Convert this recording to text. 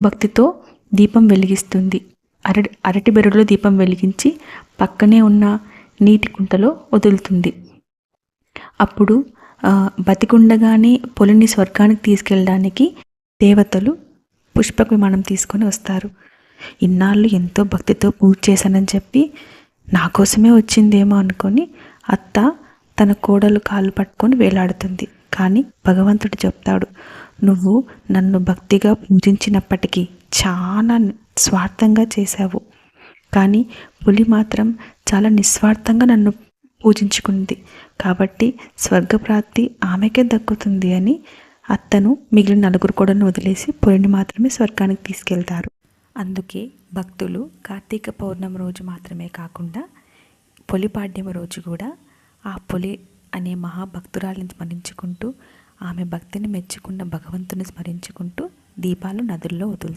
భక్తితో దీపం వెలిగిస్తుంది. అరటి అరటి బెరడులో దీపం వెలిగించి పక్కనే ఉన్న నీటి కుంటలో వదులుతుంది. అప్పుడు బతికుండగానే పొలిని స్వర్గానికి తీసుకెళ్ళడానికి దేవతలు పుష్పక విమానం తీసుకొని వస్తారు. ఇన్నాళ్ళు ఎంతో భక్తితో పూజ చేశానని చెప్పి నా కోసమే వచ్చిందేమో అనుకొని అత్త తన కోడలు కాళ్ళు పట్టుకొని వేలాడుతుంది. కానీ భగవంతుడు చెప్తాడు నువ్వు నన్ను భక్తిగా పూజించినప్పటికీ చాలా స్వార్థంగా చేశావు. కానీ పులి మాత్రం చాలా నిస్వార్థంగా నన్ను పూజించుకుంది. కాబట్టి స్వర్గప్రాప్తి ఆమెకే దక్కుతుంది అని అత్తను మిగిలిన నలుగురు కూడా వదిలేసి పులిని మాత్రమే స్వర్గానికి తీసుకెళ్తారు. అందుకే భక్తులు కార్తీక పౌర్ణమి రోజు మాత్రమే కాకుండా పొలిపాడ్యమి రోజు కూడా ఆ పొలి అనే మహాభక్తురాలిని స్మరించుకుంటూ ఆమె భక్తిని మెచ్చుకున్న భగవంతుని స్మరించుకుంటూ దీపాలు నదుల్లో వదులుతారు